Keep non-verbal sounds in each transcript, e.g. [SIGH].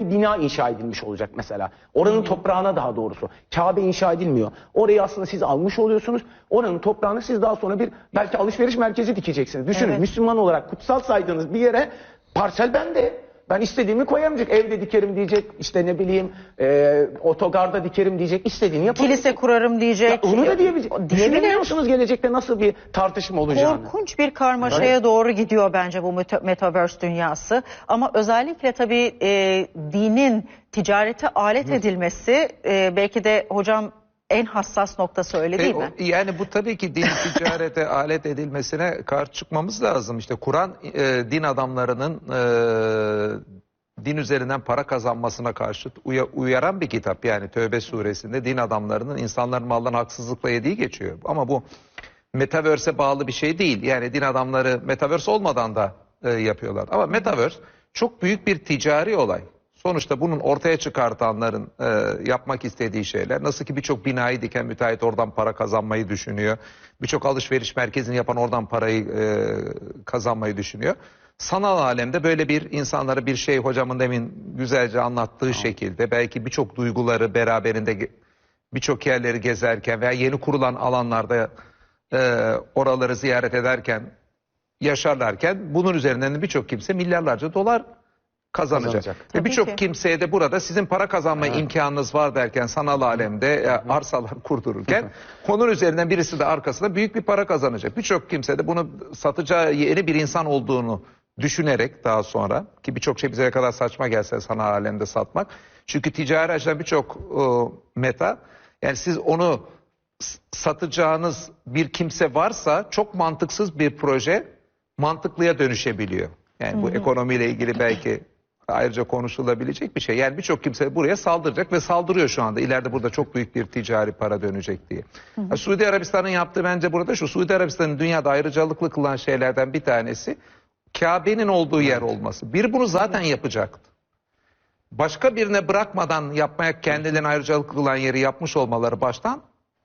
bir bina inşa edilmiş olacak mesela. Oranın toprağına daha doğrusu. Kabe inşa edilmiyor. Orayı aslında siz almış oluyorsunuz. Oranın toprağını siz daha sonra bir belki alışveriş merkezi dikeceksiniz. Düşünün Evet. Müslüman olarak kutsal saydığınız bir yere parsel bende. Ben istediğimi koyamayacak. Evde dikerim diyecek. işte ne bileyim e, otogarda dikerim diyecek. İstediğini yapabilir. Kilise kurarım diyecek. Ya onu da diyebilecek. Düşünebiliyor musunuz gelecekte nasıl bir tartışma olacağını? Korkunç bir karmaşaya doğru gidiyor bence bu meta- metaverse dünyası. Ama özellikle tabii e, dinin ticarete alet edilmesi e, belki de hocam en hassas noktası öyle değil E, o- mi? Yani bu tabii ki din [LAUGHS] ticarete alet edilmesine karşı çıkmamız lazım. İşte Kur'an e, din adamlarının e, din üzerinden para kazanmasına karşı uya- uyaran bir kitap. Yani Tövbe suresinde din adamlarının insanların mallarını haksızlıkla yediği geçiyor. Ama bu metaverse'e bağlı bir şey değil. Yani din adamları metaverse olmadan da e, yapıyorlar. Ama metaverse çok büyük bir ticari olay. Sonuçta bunun ortaya çıkartanların e, yapmak istediği şeyler. Nasıl ki birçok binayı diken müteahhit oradan para kazanmayı düşünüyor. Birçok alışveriş merkezini yapan oradan parayı e, kazanmayı düşünüyor. Sanal alemde böyle bir insanlara bir şey hocamın demin güzelce anlattığı şekilde belki birçok duyguları beraberinde birçok yerleri gezerken veya yeni kurulan alanlarda e, oraları ziyaret ederken yaşarlarken bunun üzerinden de birçok kimse milyarlarca dolar kazanacak. Kazanacak. Ve birçok kimseye de burada sizin para kazanma imkanınız var derken sanal alemde e, arsalar [LAUGHS] kurdururken onun üzerinden birisi de arkasında büyük bir para kazanacak. Birçok kimse de bunu satacağı yeni bir insan olduğunu düşünerek daha sonra ki birçok şey bize ne kadar saçma gelse sanal alemde satmak. Çünkü ticari açıdan birçok e, meta yani siz onu satacağınız bir kimse varsa çok mantıksız bir proje mantıklıya dönüşebiliyor. Yani bu ekonomiyle ilgili belki ayrıca konuşulabilecek bir şey. Yani birçok kimse buraya saldıracak ve saldırıyor şu anda. İleride burada çok büyük bir ticari para dönecek diye. Ha, Suudi Arabistan'ın yaptığı bence burada şu. Suudi Arabistan'ın dünyada ayrıcalıklı kılan şeylerden bir tanesi Kabe'nin olduğu yer olması. Bir bunu zaten yapacaktı. Başka birine bırakmadan yapmaya kendilerine ayrıcalıklı kılan yeri yapmış olmaları baştan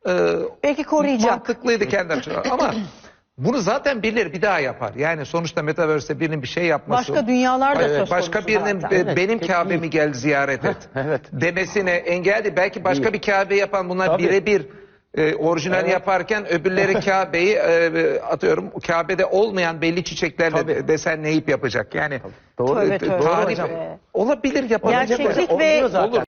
e, Belki koruyacak. Mantıklıydı kendi. Ama [CLEARS THROAT] bunu zaten birileri bir daha yapar. Yani sonuçta Metaverse'de birinin bir şey yapması. Başka dünyalar da Evet, söz başka birinin zaten. e, Evet, benim tek Kabe'mi gel ziyaret et evet. demesine engel değil. Belki başka Değil. bir Kabe yapan bunlar Tabii. birebir e, orijinal Evet. yaparken öbürleri [LAUGHS] Kabe'yi e, atıyorum Kabe'de olmayan belli çiçeklerle Tabii. desenleyip yapacak. Yani Doğru. Tövbe e, tövbe hocam. olabilir yapılacak. Gerçeklik ve zaten. Olur.